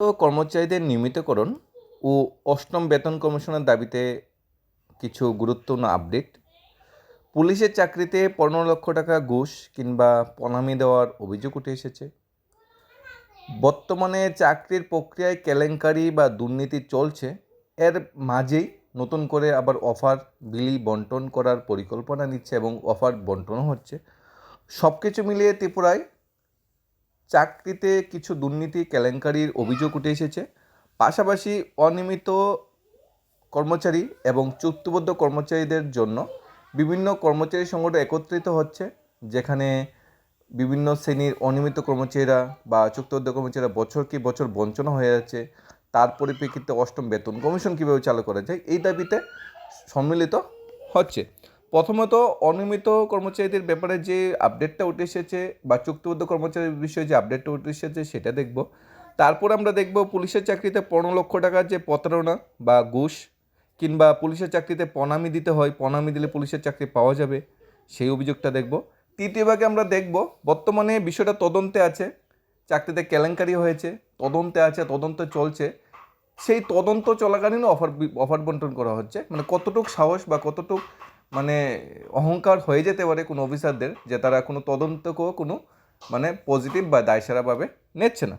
কর্মচারীদের নিয়মিতকরণ ও অষ্টম বেতন কমিশনের দাবিতে কিছু গুরুত্বপূর্ণ আপডেট। পুলিশের চাকরিতে পনেরো লক্ষ টাকা ঘুষ কিংবা পনামি দেওয়ার অভিযোগ উঠে এসেছে। বর্তমানে চাকরির প্রক্রিয়ায় কেলেঙ্কারি বা দুর্নীতি চলছে। এর মাঝেই নতুন করে আবার অফার, বিলি, বন্টন করার পরিকল্পনা নিচ্ছে এবং অফার, বন্টনও হচ্ছে। সব কিছু মিলিয়ে ত্রিপুরায় চাকরিতে কিছু দুর্নীতি, কেলেঙ্কারির অভিযোগ উঠে এসেছে। পাশাপাশি অনিয়মিত কর্মচারী এবং চুক্তিবদ্ধ কর্মচারীদের জন্য বিভিন্ন কর্মচারী সংগঠন একত্রিত হচ্ছে, যেখানে বিভিন্ন শ্রেণির অনিয়মিত কর্মচারীরা বা চুক্তিবদ্ধ কর্মচারীরা বছর কি বছর বঞ্চনা হয়ে যাচ্ছে, তার পরিপ্রেক্ষিতে অষ্টম বেতন কমিশন কীভাবে চালু করা যায়, এই দাবিতে সম্মিলিত হচ্ছে। প্রথমত অনিয়মিত কর্মচারীদের ব্যাপারে যে আপডেটটা উঠে এসেছে বা চুক্তিবদ্ধ কর্মচারীর বিষয়ে যে আপডেটটা উঠে এসেছে সেটা দেখব। তারপর আমরা দেখব পুলিশের চাকরিতে পনেরো লক্ষ টাকার যে প্রতারণা বা ঘুষ কিংবা পুলিশের চাকরিতে পনামি দিতে হয়, পনামি দিলে পুলিশের চাকরি পাওয়া যাবে, সেই অভিযোগটা দেখব। তৃতীয় ভাগে আমরা দেখব বর্তমানে বিষয়টা তদন্তে আছে, চাকরিতে কেলেঙ্কারি হয়েছে, তদন্তে আছে, তদন্ত চলছে। সেই তদন্ত চলাকালীন অফার অফার বন্টন করা হচ্ছে মানে কতটুক সাহস বা কতটুক মানে অহংকার হয়ে যেতে পারে কোনো অফিসারদের যে তারা কোনো তদন্তকেও কোনো মানে পজিটিভ বা দায়সারাভাবে নিচ্ছে না।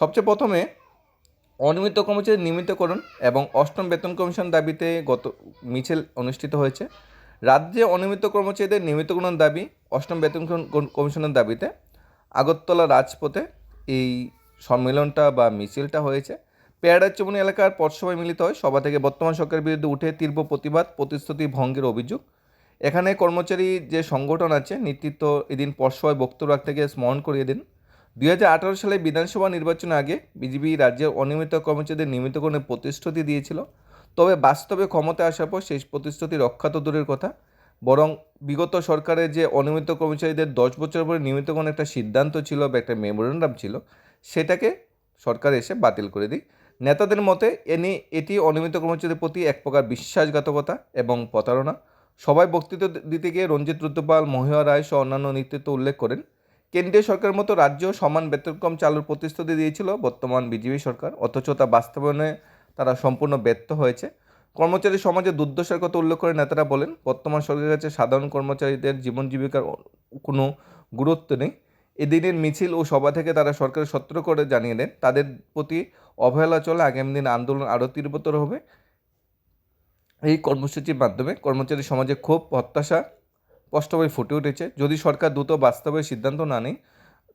সবচেয়ে প্রথমে অনিয়মিত কর্মচারী নিয়মিতকরণ এবং অষ্টম বেতন কমিশন দাবিতে গত মিছিল অনুষ্ঠিত হয়েছে। রাজ্যে অনিয়মিত কর্মচারীদের নিয়মিতকরণ দাবি অষ্টম বেতন কমিশনের দাবিতে। আগরতলা রাজপথে এই সম্মেলনটা বা মিছিলটা হয়েছে। পেয়ারা চমনি এলাকার পথসভায় মিলিত হয়। সভা থেকে বর্তমান সরকারের বিরুদ্ধে উঠে তীব্র প্রতিবাদ, প্রতিশ্রুতি ভঙ্গের অভিযোগ। এখানে কর্মচারী যে সংগঠন আছে, নেতৃত্ব এদিন পথসভায় বক্তব্য রাখতে গিয়ে স্মরণ করিয়ে দিন। দুই হাজার আঠারো সালে বিধানসভা নির্বাচনের আগে বিজেপি রাজ্যের অনিয়মিত কর্মচারীদের নিয়মিতকরণের প্রতিশ্রুতি দিয়েছিল। তবে বাস্তবে ক্ষমতায় আসার পর সেই প্রতিশ্রুতি রক্ষা তো দূরের কথা। বরং বিগত সরকারের যে অনিয়মিত কর্মচারীদের দশ বছর পরে নিয়মিতকরণ একটা সিদ্ধান্ত ছিল বা একটা মেমোরেন্ডাম ছিল, সেটাকে সরকার এসে বাতিল করে দিই নেতাদের মতে এনি এটি অনিয়মিত কর্মচারীদের প্রতি এক প্রকার বিশ্বাসঘাতকতা এবং প্রতারণা। সবাই বক্তৃতা দিতে গিয়ে রঞ্জিত রুদ্রপাল মহিয়া রায় সহ অন্যান্য নেতৃত্ব উল্লেখ করেন। কেন্দ্রীয় সরকারের মতো রাজ্য সমান বেতনক্রম চালুর প্রতিশ্রুতি দিয়েছিল বর্তমান বিজেপি সরকার, অথচ তা বাস্তবায়নে তারা সম্পূর্ণ ব্যর্থ হয়েছে। কর্মচারী সমাজে দুর্দশার কথা উল্লেখ করে নেতারা বলেন, বর্তমান সরকারের কাছে সাধারণ কর্মচারীদের জীবন জীবিকার কোনো গুরুত্ব নেই। এদিনের মিছিল ও সভা থেকে তারা সরকারের সত্য করে জানিয়ে দেন, তাদের প্রতি অবহেলা চলে আগামী দিনে আন্দোলন আরও তীব্রতর হবে। এই কর্মসূচির মাধ্যমে কর্মচারী সমাজে ক্ষোভ হত্যাশা স্পষ্টভাবে ফুটে উঠেছে। যদি সরকার দ্রুত বাস্তবে সিদ্ধান্ত না নেয়,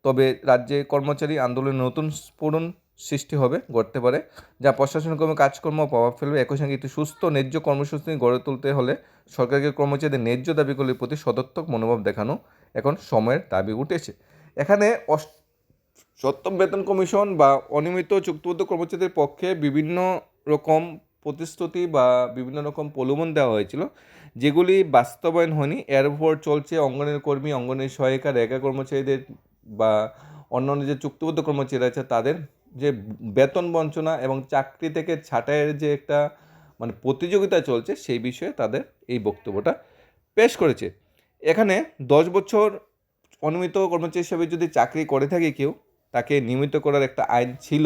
তবে রাজ্যে কর্মচারী আন্দোলনের নতুন স্ফোরণ সৃষ্টি হবে, গড়তে পারে, যা প্রশাসনিক কর্মে কাজকর্ম প্রভাব ফেলবে। একই সঙ্গে একটি সুস্থ ন্যায্য কর্মসূচি গড়ে তুলতে হলে সরকারকে কর্মচারীদের ন্যায্য দাবিগুলির প্রতি সদর্থক মনোভাব দেখানো এখন সময়ের দাবি উঠেছে। এখানে সপ্তম বেতন কমিশন বা অনিয়মিত চুক্তিবদ্ধ কর্মচারীদের পক্ষে বিভিন্ন রকম প্রতিশ্রুতি বা বিভিন্ন রকম প্রলোভন দেওয়া হয়েছিল, যেগুলি বাস্তবায়ন হয়নি। এর উপর চলছে অঙ্গনের কর্মী, অঙ্গনের সহায়িকা, রেখা কর্মচারীদের বা অন্যান্য যে চুক্তিবদ্ধ কর্মচারী আছে, তাদের যে বেতন বঞ্চনা এবং চাকরি থেকে ছাঁটাইয়ের যে একটা মানে প্রতিযোগিতা চলছে, সেই বিষয়ে তাদের এই বক্তব্যটা পেশ করেছে। এখানে দশ বছর অনিয়মিত কর্মচারী হিসেবে যদি চাকরি করে থাকে কেউ, তাকে নিয়মিত করার একটা আইন ছিল।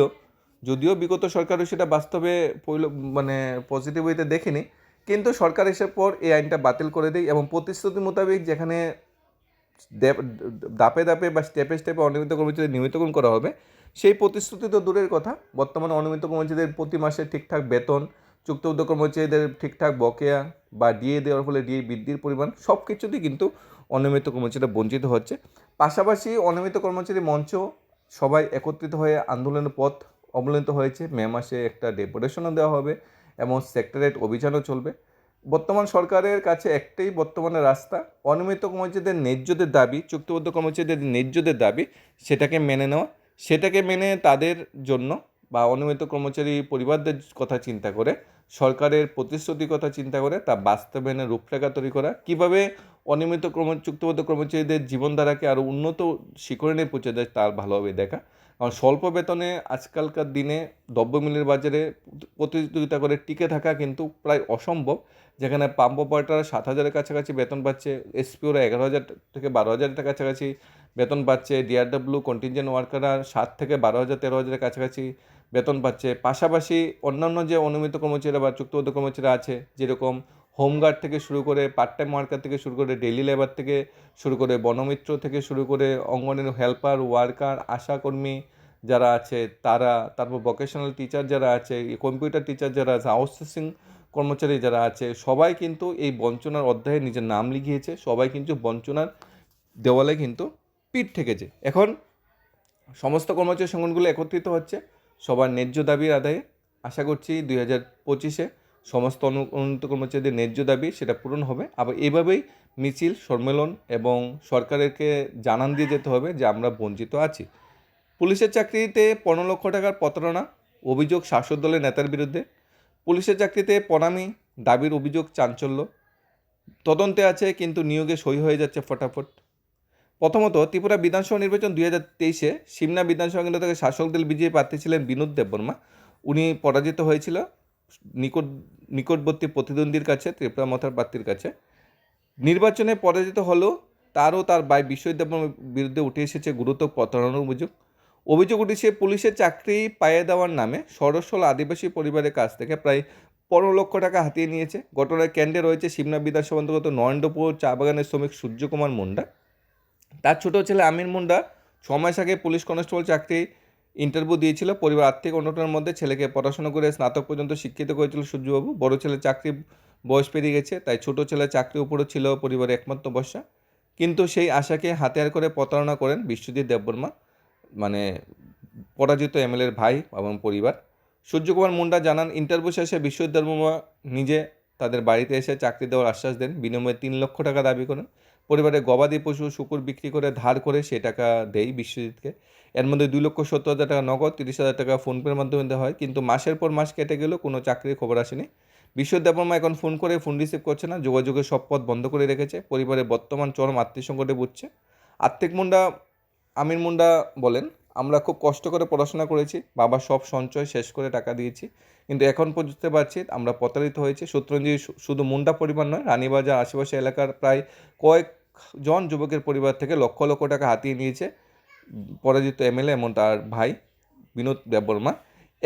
যদিও বিগত সরকারও সেটা বাস্তবে মানে পজিটিভ ওয়েতে দেখেনি। কিন্তু সরকার এসে পর এই আইনটা বাতিল করে দেয় এবং প্রতিশ্রুতি মোতাবেক যেখানে দাপে দাপে বা স্টেপে স্টেপে অনিয়মিত কর্মচারী নিয়মিতকরণ করা হবে, সেই প্রতিশ্রুতি তো দূরের কথা। বর্তমানে অনিয়মিত কর্মচারীদের প্রতি মাসে ঠিকঠাক বেতন চুক্তিবদ্ধ কর্মচারীদের ঠিকঠাক বকেয়া বা ডিএ দেওয়ার ফলে ডিএ বৃদ্ধির পরিমাণ সব কিছুতেই কিন্তু অনিয়মিত কর্মচারীরা বঞ্চিত হচ্ছে। পাশাপাশি অনিয়মিত কর্মচারী মঞ্চ সবাই একত্রিত হয়ে আন্দোলনের পথ অবলম্বিত হয়েছে। মে মাসে একটা ডেপুটেশনও দেওয়া হবে এবং সেক্টরেট অভিযানও চলবে। বর্তমান সরকারের কাছে একটাই বর্তমানে রাস্তা, অনিয়মিত কর্মচারীদের ন্যায্যদের দাবি, চুক্তিবদ্ধ কর্মচারীদের ন্যায্যদের দাবি, সেটাকে মেনে নেওয়া। সেটাকে মেনে তাদের জন্য বা অনিয়মিত কর্মচারী পরিবারদের কথা চিন্তা করে সরকারের প্রতিশ্রুতির কথা চিন্তা করে তা বাস্তবায়নের রূপরেখা তৈরি করা। কীভাবে অনিয়মিত কর্ম চুক্তিবদ্ধ কর্মচারীদের জীবনধারাকে আরও উন্নত শিখরে নিয়ে পৌঁছে দেয় তার ভালোভাবে দেখা। কারণ স্বল্প বেতনে আজকালকার দিনে দ্রব্যমূল্যের বাজারে প্রতিযোগিতা করে টিকে থাকা কিন্তু প্রায় অসম্ভব। যেখানে পাম্প অপারেটার সাত হাজারের কাছাকাছি বেতন পাচ্ছে, এসপিওরা এগারো হাজার থেকে বারো হাজারের কাছাকাছি বেতন পাচ্ছে, ডিআরডব্লিউ কন্টিনজেন্ট ওয়ার্কাররা সাত থেকে বারো হাজার, তেরো হাজারের কাছাকাছি বেতন পাচ্ছে। পাশাপাশি অন্যান্য যে অনিয়মিত কর্মচারীরা বা চুক্তিবদ্ধ কর্মচারীরা আছে, যেরকম হোমগার্ড থেকে শুরু করে পার্ট টাইম ওয়ার্কার থেকে শুরু করে ডেইলি লেবার থেকে শুরু করে বনমিত্র থেকে শুরু করে অঙ্গনের হেল্পার ওয়ার্কার আশাকর্মী যারা আছে, তারা, তারপর ভোকেশনাল টিচার যারা আছে কম্পিউটার টিচার যারা আছে আউটসোর্সিং কর্মচারী যারা আছে, সবাই কিন্তু এই বঞ্চনার অধ্যায়ে নিজের নাম লিখিয়েছে। সবাই কিন্তু বঞ্চনার দেওয়ালে কিন্তু পিঠ ঠেকেছে। এখন সমস্ত কর্মচারী সংগঠনগুলো একত্রিত হচ্ছে। সবার ন্যায্য দাবির আদায়ে আশা করছি দুই হাজার পঁচিশে সমস্ত অনু- উন্নত কর্মচারীদের ন্যায্য দাবি সেটা পূরণ হবে। আবার এভাবেই মিছিল, সম্মেলন এবং সরকারকে জানান দিয়ে যেতে হবে যে আমরা বঞ্চিত আছি। পুলিশের চাকরিতে পনেরো লক্ষ টাকার প্রতারণা, অভিযোগ শাসক দলের নেতার বিরুদ্ধে। পুলিশের চাকরিতে পনামি, দাবির অভিযোগ চাঞ্চল্য। তদন্তে আছে কিন্তু নিয়োগে সই হয়ে যাচ্ছে ফটাফট। প্রথমত, ত্রিপুরা বিধানসভা নির্বাচন দুই হাজার তেইশে সিমনা বিধানসভা কেন্দ্র থেকে শাসক দল বিজয়ী প্রার্থী ছিলেন বিনোদ দেববর্মা। উনি পরাজিত হয়েছিল নিকট, নিকটবর্তী প্রতিদ্বন্দ্বীর কাছে, ত্রিপুরা মথার প্রার্থীর কাছে। নির্বাচনে পরাজিত হলেও তারও তার ভাই বিশ্ববিদ্যালয়ের বিরুদ্ধে উঠে এসেছে গুরুতর প্রতারণার অভিযোগ। অভিযোগ উঠেছে পুলিশের চাকরি পায়ে দেওয়ার নামে সরসল আদিবাসী পরিবারের কাছ থেকে প্রায় পনেরো লক্ষ টাকা হাতিয়ে নিয়েছে। ঘটনার কেন্দ্রে রয়েছে সিমনা বিধানসভা অন্তর্গত নরেন্দ্রপুর চা বাগানের শ্রমিক সূর্যকুমার মুন্ডা। তার ছোট ছেলে আমির মুন্ডা ছ মাস আগে পুলিশ কনস্টেবল চাকরি ইন্টারভিউ দিয়েছিল। পরিবার আর্থিক অনটনের মধ্যে ছেলেকে পড়াশোনা করে স্নাতক পর্যন্ত শিক্ষিত করেছিল সূর্যবাবু। বড় ছেলে চাকরি বয়স পেরিয়ে গেছে, তাই ছোট ছেলে চাকরি উপরও ছিল পরিবারের একমাত্র বর্ষা কিন্তু সেই আশাকে হাতিয়ার করে প্রতারণা করেন বিশ্বজিৎ দেববর্মা মানে পরাজিত এমএলএর ভাই এবং পরিবার। সূর্যকুমার মুন্ডা জানান ইন্টারভিউ শেষে বিশ্বজিৎ দেববর্মা নিজে তাদের বাড়িতে এসে চাকরি দেওয়ার আশ্বাস দেন। বিনিময়ে তিন লক্ষ টাকা দাবি করেন। পরিবারে গবাদি পশু শুকুর বিক্রি করে ধার করে সে টাকা দেয় বিশ্বজিৎকে। এর মধ্যে দুই লক্ষ সত্তর হাজার টাকা নগদ, তিরিশ হাজার টাকা ফোনপের মাধ্যমে দেওয়া হয়। কিন্তু মাসের পর মাস কেটে গেলেও কোনো চাকরির খবর আসেনি। বিশ্বজিৎ দেববর্মা এখন ফোন করে ফোন রিসিভ করছে না, যোগাযোগের সব পথ বন্ধ করে রেখেছে। পরিবারে বর্তমান চরম আর্থিক সংকটে বুঝছে আর্থিক মুন্ডা, আমির মুন্ডা বলেন আমরা খুব কষ্ট করে পড়াশোনা করেছি, বাবা সব সঞ্চয় শেষ করে টাকা দিয়েছি, কিন্তু এখন পর্যন্ত পারছি আমরা প্রতারিত হয়েছি। সূত্রঞ্জি শুধু মুন্ডা পরিবার নয়, রানীবাজার আশেপাশে এলাকার প্রায় কয়েকজন যুবকের পরিবার থেকে লক্ষ লক্ষ টাকা হাতিয়ে নিয়েছে। পরাজিত এমএলএ এমন তার ভাই বিনোদ দেববর্মা।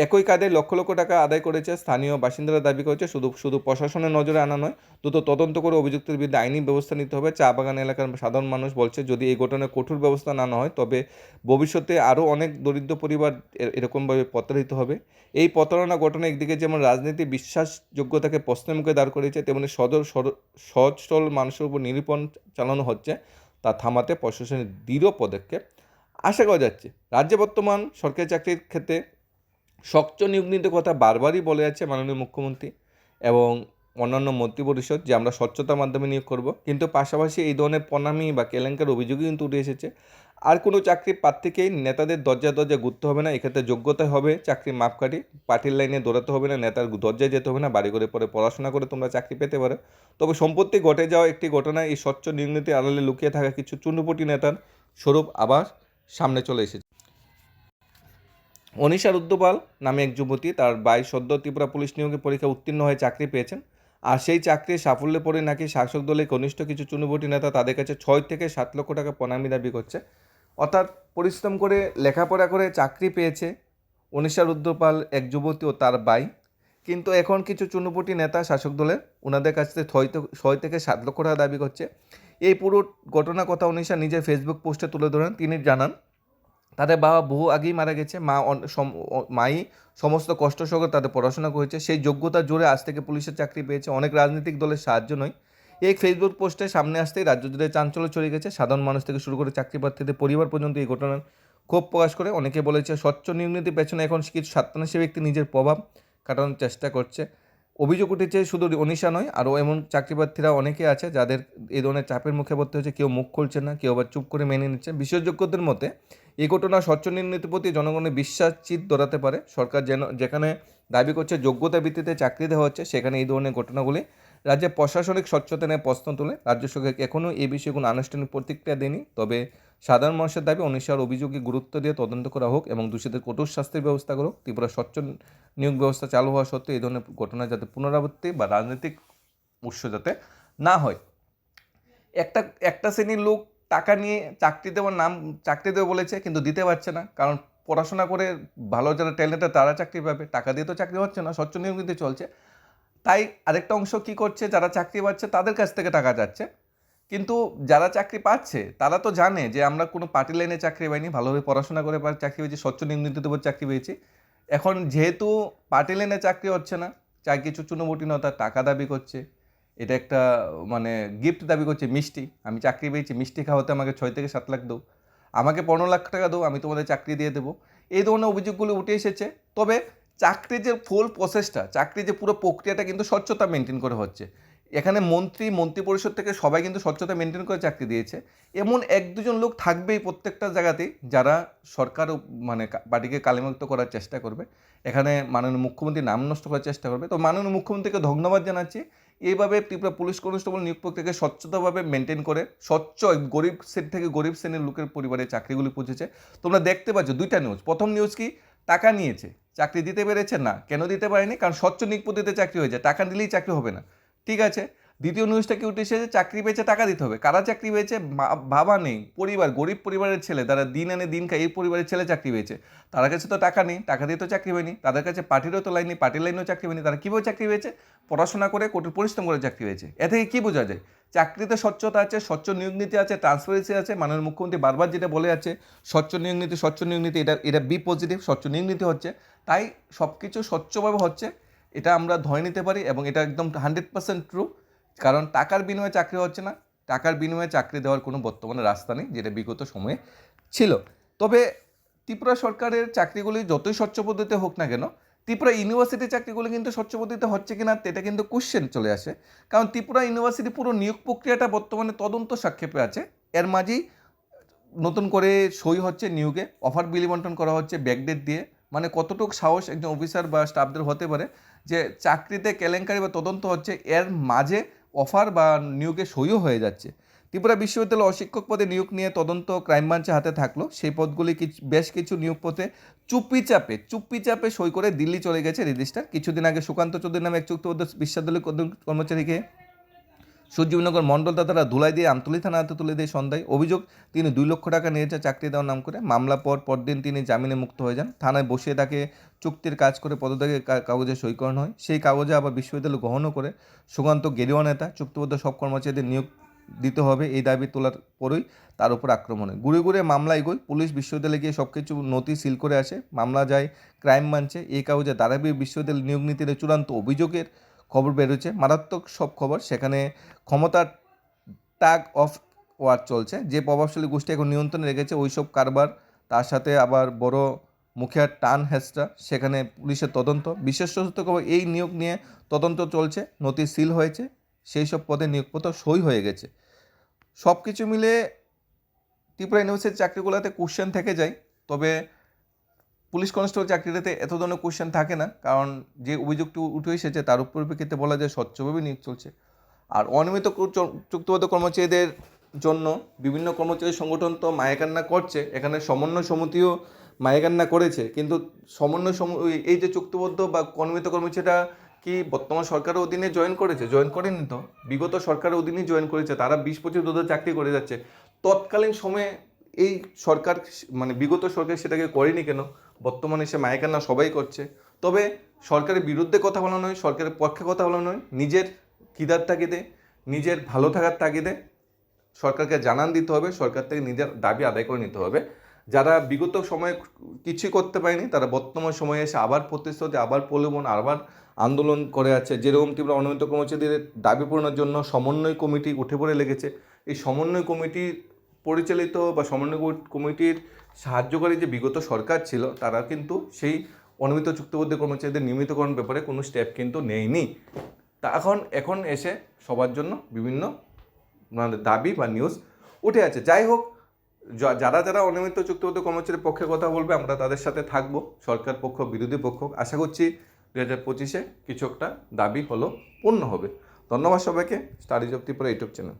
একই কাজে লক্ষ লক্ষ টাকা আদায় করেছে স্থানীয় বাসিন্দারা। দাবি করেছে, শুধু শুধু প্রশাসনের নজরে আনা নয়, দ্রুত তদন্ত করে অভিযুক্তের বিরুদ্ধে আইনি ব্যবস্থা নিতে হবে। চা বাগান এলাকার সাধারণ মানুষ বলছে, যদি এই ঘটনায় কঠোর ব্যবস্থা না হয়, তবে ভবিষ্যতে আরও অনেক দরিদ্র পরিবার এরকমভাবে প্রতারিত হবে। এই প্রতারণা ঘটনা একদিকে যেমন রাজনীতি বিশ্বাসযোগ্যতাকে প্রশ্নের মুখে দাঁড় করেছে তেমনি সদর সরল মানুষের উপর নিরূপণ চালানো হচ্ছে, তা থামাতে প্রশাসনের দৃঢ় পদক্ষেপ। আশা করা যাচ্ছে, রাজ্যে বর্তমান সরকারি চাকরির ক্ষেত্রে স্বচ্ছ নিয়োগ নীতির কথা বারবারই বলে যাচ্ছে মাননীয় মুখ্যমন্ত্রী এবং অন্যান্য মন্ত্রী পরিষদ যে আমরা স্বচ্ছতার মাধ্যমে নিয়োগ করব। কিন্তু পাশাপাশি এই ধরনের প্রণামী বা কেলেঙ্কার অভিযোগই কিন্তু উঠে এসেছে। আর কোনো চাকরির প্রার্থীকেই নেতাদের দরজা দরজা ঘুরতে হবে না, এক্ষেত্রে যোগ্যতা হবে চাকরির মাপকাঠি, পার্টির লাইনে দৌড়াতে হবে না, নেতার দরজায় যেতে হবে না, বাড়ি করে পরে পড়াশোনা করে তোমরা চাকরি পেতে পারো। তবে সম্পত্তি ঘটে যাওয়া একটি ঘটনায় এই স্বচ্ছ নির্ণীতি আড়ালে লুকিয়ে থাকা কিছু চুনুপটি নেতার স্বরূপ আবার সামনে চলে এসেছে। অনিশা রুদ্রপাল নামে এক যুবতী তার বাইশ সদ্য ত্রিপুরা পুলিশ নিয়োগে পরীক্ষা উত্তীর্ণ হয়ে চাকরি পেয়েছেন। আর সেই চাকরির সাফল্যে পরে নাকি শাসক দলের কনিষ্ঠ কিছু চুনুবটি নেতা তাদের কাছে ছয় থেকে সাত লক্ষ টাকা প্রণামী দাবি করছে। অর্থাৎ পরিশ্রম করে, লেখাপড়া করে চাকরি পেয়েছে অনিশা রুদ্রপাল, এক যুবতী ও তার ভাই কিন্তু এখন কিছু চুনুপটি নেতা শাসক দলের ওনাদের কাছ থেকে ছয় থেকে- ছয় থেকে সাত লক্ষ টাকা দাবি করছে। এই পুরো ঘটনা কথা অনিশা নিজের ফেসবুক পোস্টে তুলে ধরেন। তিনি জানান তাদের বাবা বহু আগেই মারা গেছে। মা মাই সমস্ত কষ্ট সহকারে তাদের পড়াশোনা করেছে। সেই যোগ্যতার জোরে আজ থেকে পুলিশের চাকরি পেয়েছে। অনেক রাজনৈতিক দলের সাহায্য নয়। এই ফেসবুক পোস্টে সামনে আসতেই রাজ্য জুড়ে চাঞ্চল্য ছড়িয়ে গেছে। সাধারণ মানুষ থেকে শুরু করে চাকরি প্রার্থীদের পরিবার পর্যন্ত এই ঘটনার ক্ষোভ প্রকাশ করে। অনেকে বলেছে, স্বচ্ছ নির্ণীতির পেছনে এখন কিছু স্বার্থান্বেষী ব্যক্তি নিজের প্রভাব কাটানোর চেষ্টা করছে। অভিযোগ উঠেছে শুধু অনিশা নয়, আরও এমন চাকরিপ্রার্থীরা অনেকে আছে যাদের এই ধরনের চাপের মুখে পড়তে হচ্ছে কেউ মুখ খুলছে না, কেউ আবার চুপ করে মেনে নিচ্ছে। বিশেষজ্ঞদের মতে, এই ঘটনা স্বচ্ছ নির্ণীতির প্রতি জনগণের বিশ্বাস চিত ধরাতে পারে। সরকার যেন, যেখানে দাবি করছে যোগ্যতা ভিত্তিতে চাকরি দেওয়া হচ্ছে, সেখানে এই ধরনের ঘটনাগুলি রাজ্যে প্রশাসনিক স্বচ্ছতা নিয়ে প্রশ্ন তোলে। রাজ্য সরকার এখনও এই বিষয়ে কোনো আনুষ্ঠানিক প্রতিক্রিয়া দেয়নি, তবে সাধারণ মানুষের দাবি অনুসার অভিযোগে গুরুত্ব দিয়ে তদন্ত করা হোক এবং দোষীদের কঠোর শাস্তির ব্যবস্থা করুক ত্রিপুরা স্বচ্ছ নিয়োগ ব্যবস্থা চালু হওয়া সত্ত্বেও এই ধরনের ঘটনা যাতে পুনরাবৃত্তি বা রাজনৈতিক উৎস যাতে না হয়। একটা একটা শ্রেণির লোক টাকা নিয়ে চাকরি দেওয়ার নাম, চাকরি দেবে বলেছে কিন্তু দিতে পারছে না। কারণ পড়াশোনা করে ভালো যারা ট্যালেন্টেড তারা চাকরি পাবে। টাকা দিয়ে তো চাকরি হচ্ছে না, স্বচ্ছ নিয়োগ দিতে চলছে। তাই আরেকটা অংশ কি করছে, যারা চাকরি পাচ্ছে তাদের কাছ থেকে টাকা যাচ্ছে। কিন্তু যারা চাকরি পাচ্ছে, তারা তো জানে যে আমরা কোনো পার্টি লাইনে চাকরি পাইনি, ভালোভাবে পড়াশোনা করে চাকরি পেয়েছি, স্বচ্ছ উপর চাকরি পেয়েছি। এখন যেহেতু পার্টি লাইনে চাকরি হচ্ছে না চাই কিছু চুনোবটিনতা টাকা দাবি করছে। এটা একটা মানে গিফট দাবি করছে, মিষ্টি। আমি চাকরি পেয়েছি, মিষ্টি খাওয়াতে আমাকে ছয় থেকে সাত লাখ দাও। আমাকে পনেরো লাখ টাকা দাও, আমি তোমাদের চাকরি দিয়ে দেবো। এই ধরনের অভিযোগগুলো উঠে এসেছে। তবে চাকরির যে ফুল প্রসেসটা চাকরির যে পুরো প্রক্রিয়াটা কিন্তু স্বচ্ছতা মেনটেন করে হচ্ছে। এখানে মন্ত্রী মন্ত্রী পরিষদ থেকে সবাই কিন্তু স্বচ্ছতা মেনটেন করে চাকরি দিয়েছে। এমন এক দুজন লোক থাকবেই প্রত্যেকটা জায়গাতেই যারা সরকার মানে পার্টিকে কালিমুক্ত করার চেষ্টা করবে। এখানে মাননীয় মুখ্যমন্ত্রী নাম নষ্ট করার চেষ্টা করবে। তো মাননীয় মুখ্যমন্ত্রীকে ধন্যবাদ জানাচ্ছি। এইভাবে ত্রিপুরা পুলিশ কনস্টেবল নিয়োগ প্রক্রিয়াকে স্বচ্ছতাভাবে মেনটেন করে স্বচ্ছ গরিব শ্রেণি থেকে গরিব শ্রেণির লোকের পরিবারে চাকরিগুলি পৌঁছেছে। তোমরা দেখতে পাচ্ছ দুইটা নিউজ প্রথম নিউজ কি? টাকা নিয়েছে। চাকরি দিতে পেরেছে? না। কেন দিতে পারেনি? কারণ স্বচ্ছ নিয়োগ পদ্ধতিতে চাকরি হয়েছে। টাকা দিলেই চাকরি হবে না। ঠিক আছে। দ্বিতীয় নিউজটা কি উঠে এসেছে? চাকরি পেয়েছে, টাকা দিতে হবে। কারা চাকরি পেয়েছে? বাবা নেই, পরিবার, গরিব পরিবারের ছেলে। তারা দিন আনে দিন খায়, এই পরিবারের ছেলে চাকরি পেয়েছে। তার কাছে তো টাকা নেই, টাকা দিয়ে তো চাকরি হয়নি। তাদের কাছে পার্টিরও তো লাইন নেই, পার্টির লাইনেও চাকরি হয়নি। তারা কীভাবে চাকরি পেয়েছে? পড়াশোনা করে কঠোর পরিশ্রম করে চাকরি হয়েছে এ থেকে কী বোঝা যায়? চাকরিতে স্বচ্ছতা আছে, স্বচ্ছ নিয়োগ নীতি আছে ট্রান্সপারেন্সি আছে। মাননীয় মুখ্যমন্ত্রী বারবার যেটা বলে আছে স্বচ্ছ নিয়োগ নীতি, স্বচ্ছ নিয়োগ নীতি, এটা এটা বি পজিটিভ স্বচ্ছ নিয়োগ নীতি হচ্ছে। তাই সব কিছু স্বচ্ছভাবে হচ্ছে। এটা আমরা ধরে নিতে পারি এবং এটা একদম হান্ড্রেড পার্সেন্ট ট্রু কারণ টাকার বিনিময়ে চাকরি হচ্ছে না। টাকার বিনিময়ে চাকরি দেওয়ার কোনো বর্তমানে রাস্তা নেই, যেটা বিগত সময়ে ছিল। তবে ত্রিপুরা সরকারের চাকরিগুলি যতই স্বচ্ছ পদ্ধতিতে হোক না কেন, ত্রিপুরা ইউনিভার্সিটি চাকরিগুলি কিন্তু স্বচ্ছ পদ্ধতিতে হচ্ছে কি না এটা কিন্তু কোশ্চেন চলে আসে। কারণ ত্রিপুরা ইউনিভার্সিটি পুরো নিয়োগ প্রক্রিয়াটা বর্তমানে তদন্ত সাক্ষেপে আছে। এর মাঝেই নতুন করে সই হচ্ছে নিয়োগে অফার বিলি বন্টন করা হচ্ছে ব্যাকডেট দিয়ে। মানে কতটুকু সাহস একজন অফিসার বা স্টাফদের হতে পারে যে চাকরিতে কেলেঙ্কারি বা তদন্ত হচ্ছে এর মাঝে অফার বা নিয়োগে সইও হয়ে যাচ্ছে। ত্রিপুরা বিশ্ববিদ্যালয় অশিক্ষক পদে নিয়োগ নিয়ে তদন্ত ক্রাইম ব্রাঞ্চে হাতে থাকল। সেই পদগুলি বেশ কিছু নিয়োগ পথে চুপি চাপে চুপি চাপে সই করে দিল্লি চলে গেছে রেজিস্টার। কিছুদিন আগে সুকান্ত চৌধুরী নামে এক চুক্তিবদ্ধ বিশ্ববিদ্যালয় কর্মচারীকে সূর্যনগর মণ্ডল দাদারা ধুলাই দিয়ে আমতলি থানা হাতে তুলে দিয়ে সন্ধ্যায়। অভিযোগ, তিনি দুই লক্ষ টাকা নিয়েছে চাকরি দেওয়ার নাম করে। মামলা পর পরদিন তিনি জামিনে মুক্ত হয়ে যান। থানায় বসিয়ে তাকে চুক্তির কাজ করে পদত্যাগের কাগজে সই করানো হয়। সেই কাগজে আবার বিশ্ববিদ্যালয় গ্রহণও করে। সুকান্ত গেরুয়া নেতা, চুক্তিবদ্ধ সব কর্মচারীদের নিয়োগ দিতে হবে এই দাবি তোলার পরই তার উপর আক্রমণ। হয় ঘুরে ঘুরে মামলা এগোয়। পুলিশ বিশ্ববিদ্যালয়ে গিয়ে সব কিছু নথি সিল করে আসে। মামলা যায়, ক্রাইম ব্রাঞ্চে এই কাগজে দাঁড়াবে বিশ্ববিদ্যালয় নিয়োগ নীতির চূড়ান্ত অভিযোগের খবর বেরোচ্ছে। মারাত্মক সব খবর। সেখানে ক্ষমতার টাগ অফ ওয়ার চলছে। যে প্রভাবশালী গোষ্ঠী এখন নিয়ন্ত্রণে রেখেছে, ওইসব কারবার, তার সাথে আবার বড় মুখিয়ার টান হেসটা সেখানে পুলিশের তদন্ত। বিশেষ খবর, এই নিয়োগ নিয়ে তদন্ত চলছে। নথি সিল হয়েছে। সেই সব পদে নিয়োগপত্র সই হয়ে গেছে। সব কিছু মিলে ত্রিপুরা ইউনিভার্সিটির চাকরিগুলোতে কোশ্চেন থেকে যায়। তবে পুলিশ কনস্টেবল চাকরিটাতে এত ধরনের কোশ্চেন থাকে না, কারণ যে অভিযোগটি উঠে এসেছে তার উপর প্রেক্ষিতে বলা যায় স্বচ্ছভাবে নিয়োগ চলছে। আর অনিয়মিত চুক্তিবদ্ধ কর্মচারীদের জন্য বিভিন্ন কর্মচারী সংগঠন তো মায়াকান্না করছে, এখানে সমন্বয় সমিতিও মায়াকান্না করেছে, কিন্তু সমন্বয় সম এই যে চুক্তিবদ্ধ বা অনিয়মিত কর্মচারীরা কি বর্তমান সরকারের অধীনে জয়েন করেছে? জয়েন করেনি তো? বিগত সরকারের অধীনেই জয়েন করেছে, তারা বিশ পঁচিশ ধরে চাকরি করে যাচ্ছে। তৎকালীন সময়ে এই সরকার মানে বিগত সরকার সেটাকে করেনি কেন? বর্তমানে সে মায়াকান্না সবাই করছে। তবে সরকারের বিরুদ্ধে কথা বলা নয়, সরকারের পক্ষে কথা বলা নয়, নিজের কিদার তাগিদে, নিজের ভালো থাকার তাগিদে সরকারকে জানান দিতে হবে, সরকার থেকে নিজের দাবি আদায় করে নিতে হবে। যারা বিগত সময়ে কিছুই করতে পারেনি, তারা বর্তমান সময়ে এসে আবার প্রতিশ্রুতি, আবার প্রলোভন, আবার আন্দোলন করে আছে। যেরকম তীব্র অনুমিত কর্মচারীদের দাবি পূরণের জন্য সমন্বয় কমিটি উঠে পড়ে লেগেছে। এই সমন্বয় কমিটি পরিচালিত বা সমন্বয় কমিটির সাহায্যকারী যে বিগত সরকার ছিল, তারা কিন্তু সেই অনিয়মিত চুক্তিবদ্ধ কর্মচারীদের নিয়মিতকরণ ব্যাপারে কোনো স্টেপ কিন্তু নেয়নি। তা এখন এখন এসে সবার জন্য বিভিন্ন মানে দাবি বা নিউজ উঠে আছে। যাই হোক যারা যারা অনিয়মিত চুক্তিবদ্ধ কর্মচারীর পক্ষে কথা বলবে, আমরা তাদের সাথে থাকব, সরকার পক্ষ, বিরোধী পক্ষ। আশা করছি দু হাজার পঁচিশে কিছু একটা দাবি হলো পূর্ণ হবে। ধন্যবাদ সবাইকে studies of Tripura YouTube channel.